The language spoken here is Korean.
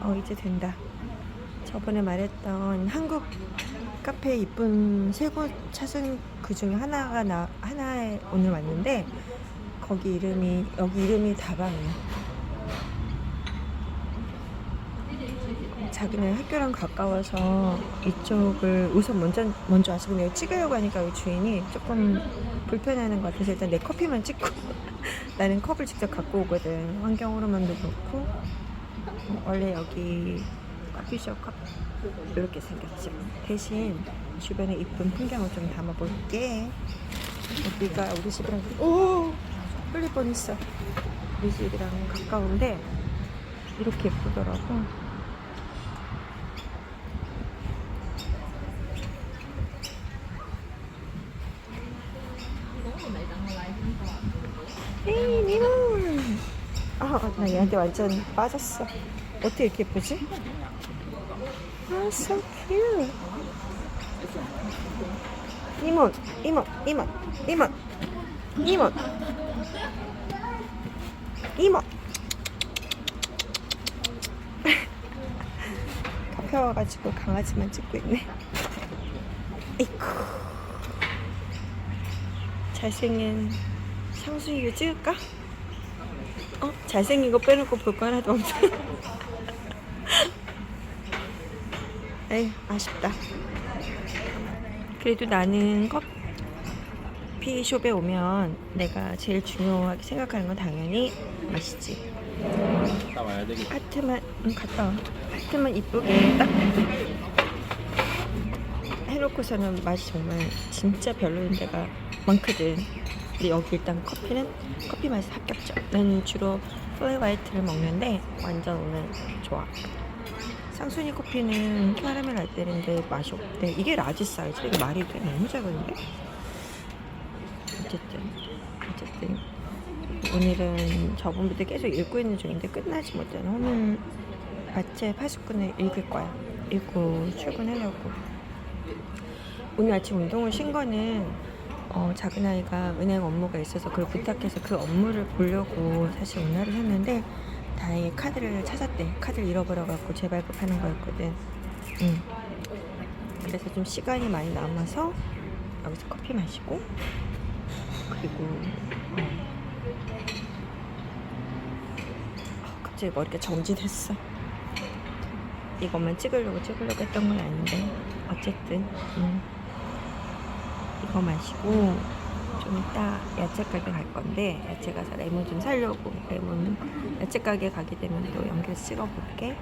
어 이제 된다. 저번에 말했던 한국 카페 이쁜 세 곳 찾은 그 중에 하나가 나 하나에 오늘 왔는데 거기 이름이 여기 이름이 다방이야. 자기네 학교랑 가까워서 이쪽을 우선 먼저 먼저 와서 그냥 찍으려고 하니까 여기 주인이 조금 불편해하는 것 같아서 일단 내 커피만 찍고 나는 컵을 직접 갖고 오거든 환경으로만도 어, 원래 여기 커피숍 컵 이렇게 생겼지. 대신 주변에 이쁜 풍경을 좀 담아볼게. 여기가 우리 집이랑 오! 흘릴 뻔했어. 우리 집이랑 가까운데 이렇게 예쁘더라고. 에이 니모 아 나 얘한테 완전 빠졌어. 어떻게 이렇게 예쁘지? 아 so cute. 이모 이모 이모 이모 이모. 이모. 카페 와가지고 강아지만 찍고 있네. 이쿠. 잘생긴 상수이거 찍을까? 어? 잘생긴 거 빼놓고 볼 거 하나도 없어. 에이, 아쉽다. 그래도 나는 커피숍에 오면 내가 제일 중요하게 생각하는 건 당연히 맛이지. 갔다 와야 되겠다. 하트만, 응, 갔다 와. 하트만 이쁘게 딱 해놓고서는 맛이 정말 진짜 별로인 데가 많거든. 근데 여기 일단 커피는 커피 맛이 합격점. 나는 주로 플레이 화이트를 먹는데 완전 오늘 좋아. 상순이 커피는 캐러멜 라떼인데 맛이 없대. 이게 라지 사이즈. 이게 말이 돼. 너무 작은데? 어쨌든 어쨌든 오늘은 저번부터 계속 읽고 있는 중인데 끝나지 못하는 오늘 아침 파수꾼을 읽을 거야. 읽고 출근하려고. 오늘 아침 운동을 쉰 거는 어, 작은 아이가 은행 업무가 있어서 그걸 부탁해서 그 업무를 보려고 사실 오늘을 했는데 다행히 카드를 찾았대. 카드를 잃어버려갖고 재발급하는 거였거든. 응. 그래서 좀 시간이 많이 남아서 여기서 커피 마시고 그리고 어, 어, 갑자기 머리가 정지됐어. 이것만 찍으려고 찍으려고 했던 건 아닌데 어쨌든 음. 이거 마시고 좀 이따 야채 가게 갈 건데 야채 가서 레몬 좀 사려고 레몬 야채 가게 가게 되면 또 연결 찍어볼게